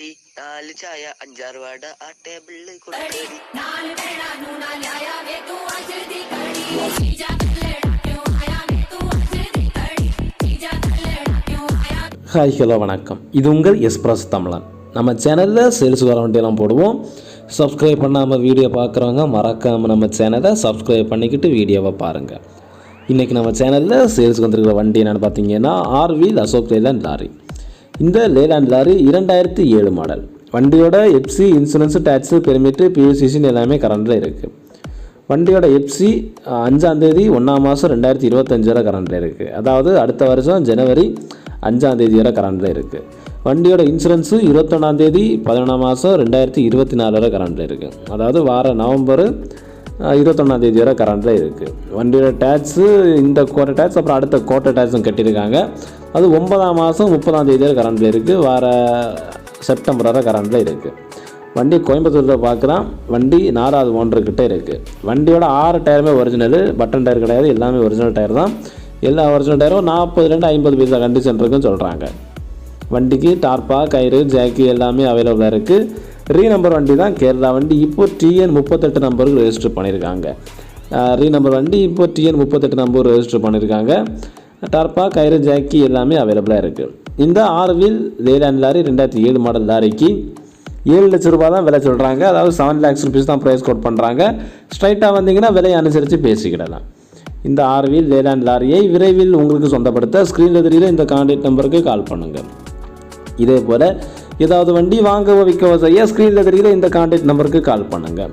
ചായ അഞ്ചാറ് ആ ടേബിളിൽ ஹாய் ஹலோ வணக்கம் இது உங்கள் எஸ்பிரஸ் தமிழன் நம்ம சேனலில் சேல்ஸ் வாரண்டியெல்லாம் போடுவோம் சப்ஸ்கிரைப் பண்ணாமல் வீடியோ பார்க்குறவங்க மறக்காமல் நம்ம சேனலை சப்ஸ்கிரைப் பண்ணிக்கிட்டு வீடியோவை பாருங்கள் இன்றைக்கி நம்ம சேனலில் சேல்ஸுக்கு வந்துருக்கிற வண்டி என்னென்னு பார்த்தீங்கன்னா ஆர்வீல் அசோக் லேலன் லாரி இந்த லேலாண்ட் லாரி இரண்டாயிரத்தி ஏழு மாடல் வண்டியோட எஃப்சி இன்சூரன்ஸு டேக்ஸு பெர்மிட்டு பியூசிஷன் எல்லாமே கரண்டில் இருக்குது வண்டியோட எஃப்சி அஞ்சாந்தேதி ஒன்றாம் மாதம் ரெண்டாயிரத்தி இருபத்தஞ்சு வரை கரண்டில் இருக்குது அதாவது அடுத்த வருஷம் ஜனவரி அஞ்சாந்தேதி வரை கரண்டில் இருக்குது வண்டியோட இன்சூரன்ஸு இருபத்தொன்னாந்தேதி பதினொன்றாம் மாதம் ரெண்டாயிரத்தி இருபத்தி நாலு வரை கரண்டில் இருக்குது அதாவது வார நவம்பர் இருபத்தொன்னாந்தேதி வரை கரண்டில் இருக்குது வண்டியோட டேக்ஸு இந்த கோட்டை டேக்ஸ் அப்புறம் அடுத்த கோட்டை டேக்ஸும் கட்டியிருக்காங்க. அது ஒன்பதாம் மாதம் முப்பதாம் தேதி கரண்டில் இருக்குது வார செப்டம்பர் வரை கரண்டில் இருக்குது வண்டி கோயம்புத்தூரில் பார்க்குறான் வண்டி நாலாவது ஓனர்கிட்ட இருக்குது வண்டியோட ஆறு டயருமே ஒரிஜினல் பட்டன் டயர் கிடையாது. எல்லாமே ஒரிஜினல் டயர் தான். எல்லா ஒரிஜினல் டயரும் நாற்பதுலேருந்து ஐம்பது பைசா கண்டிஷன் இருக்குன்னு சொல்கிறாங்க வண்டிக்கு டார்பா கயிறு ஜாக்கி எல்லாமே அவைலபிளாக இருக்குது ரீ நம்பர் வண்டி தான் கேரளா வண்டி. இப்போ டிஎன் முப்பத்தெட்டு நம்பருக்கு ரெஜிஸ்டர் பண்ணியிருக்காங்க ரீ நம்பர் வண்டி இப்போ டிஎன் முப்பத்தெட்டு நம்பர் ரெஜிஸ்டர் பண்ணியிருக்காங்க டார்பா கயிறு ஜாக்கி எல்லாமே அவைலபிளாக இருக்குது இந்த ஆறு வீல் லேலாண்ட் லாரி ரெண்டாயிரத்தி ஏழு மாடல் லாரிக்கு ஏழு லட்ச ரூபா தான் விலை சொல்கிறாங்க அதாவது செவன் லேக்ஸ் ருபீஸ் தான் ப்ரைஸ் கோட் பண்ணுறாங்க ஸ்ட்ரைட்டாக வந்தீங்கன்னா விலையை அனுசரித்து பேசிக்கிடலாம். இந்த ஆறு வீல் லேலாண்ட் லாரியை விரைவில் உங்களுக்கு சொந்தப்படுத்த ஸ்க்ரீனில் தெரியுற இந்த கான்டாக்ட் நம்பருக்கு கால் பண்ணுங்கள் இதே போல் ஏதாவது வண்டி வாங்கவோ விற்கவோ செய்ய ஸ்க்ரீனில் தெரிகிற இந்த கான்டாக்ட் நம்பருக்கு கால் பண்ணுங்கள்